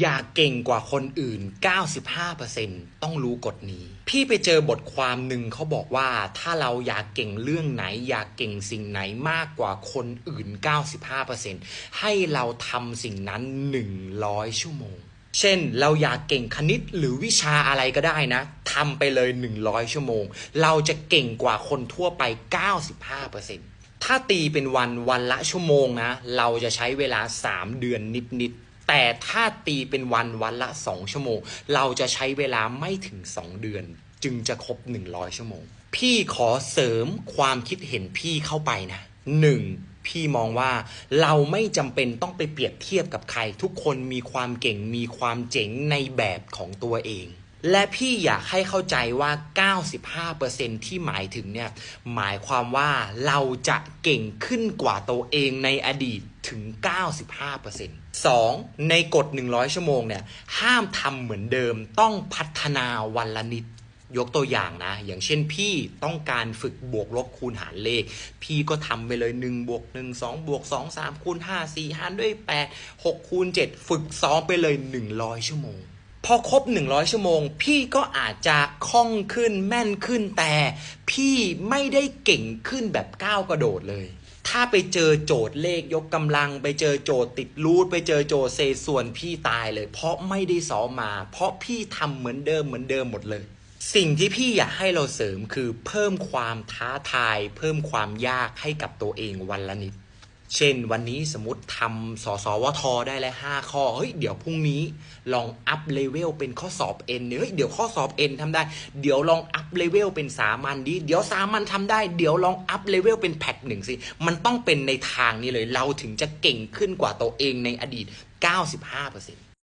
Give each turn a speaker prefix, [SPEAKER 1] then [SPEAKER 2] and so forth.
[SPEAKER 1] อยากเก่งกว่าคนอื่น 95%ต้องรู้กฎนี้ พี่ไปเจอบทความหนึ่งเขาบอกว่า ถ้าเราอยากเก่งเรื่องไหน อยากเก่งสิ่งไหนมากกว่าคนอื่น 95%ให้เราทำสิ่งนั้น 100 ชั่วโมง เช่นเราอยากเก่งคณิตหรือวิชาอะไรก็ได้นะทำไปเลย 100 ชั่วโมง เราจะเก่งกว่าคนทั่วไป 95%ถ้าตีเป็นวันวันละชั่วโมงนะ เราจะใช้เวลา 3 เดือนนิดๆ แต่ถ้าตีเป็นวันวันละ 2 ชั่วโมง เราจะใช้เวลาไม่ถึง 2 เดือน จึงจะครบ 100 ชั่วโมง พี่ขอเสริมความคิดเห็นพี่เข้าไปนะ 1. พี่มองว่าเราไม่จำเป็นต้องไปเปรียบเทียบกับใคร ทุกคนมีความเก่งมีความเจ๋งในแบบของตัวเอง และพี่อยากให้เข้าใจว่า 95%ที่หมายถึงเนี่ยหมายความว่าเราจะเก่งขึ้นกว่าตัวเองในอดีตถึง 95% 2. ในกฎ 100 ชั่วโมงเนี่ยห้ามทำเหมือนเดิมต้องพัฒนาวันละนิดยกตัวอย่างนะ อย่างเช่นพี่ต้องการฝึกบวกลบคูณหารเลข พี่ก็ทำไปเลย1บวก1 2บวก2 3คูณ5 4หารด้วย 8 6คูณ7 ฝึกซ้อมไปเลย 100 ชั่วโมง พอครบ 100 ชั่วโมง พี่ก็อาจจะคล่องขึ้นแม่นขึ้นแต่พี่ไม่ได้เก่งขึ้นแบบก้าวกระโดดเลย ถ้าไปเจอโจทย์เลขยกกำลัง ไปเจอโจทย์ติดรูทไปเจอโจทย์เศษส่วนพี่ตายเลย เพราะไม่ได้ซ้อมมา เพราะพี่ทำเหมือนเดิมเหมือนเดิมหมดเลย สิ่งที่พี่อยากให้เราเสริมคือเพิ่มความท้าทาย เพิ่มความยากให้กับตัวเองวันละนิด เช่นวันนี้สมมติทำสสวทได้แล้วห้าข้อ เฮ้ย เดี๋ยวพรุ่งนี้ลองอัพเลเวลเป็นข้อสอบเอ็นเฮ้ย เดี๋ยวข้อสอบเอ็นทำได้ เดี๋ยวลองอัพเลเวลเป็นสามัญดี เดี๋ยวสามัญทำได้ เดี๋ยวลองอัพเลเวลเป็นแพทหนึ่งสิ มันต้องเป็นในทางนี้เลย เราถึงจะเก่งขึ้นกว่าตัวเองในอดีต 95%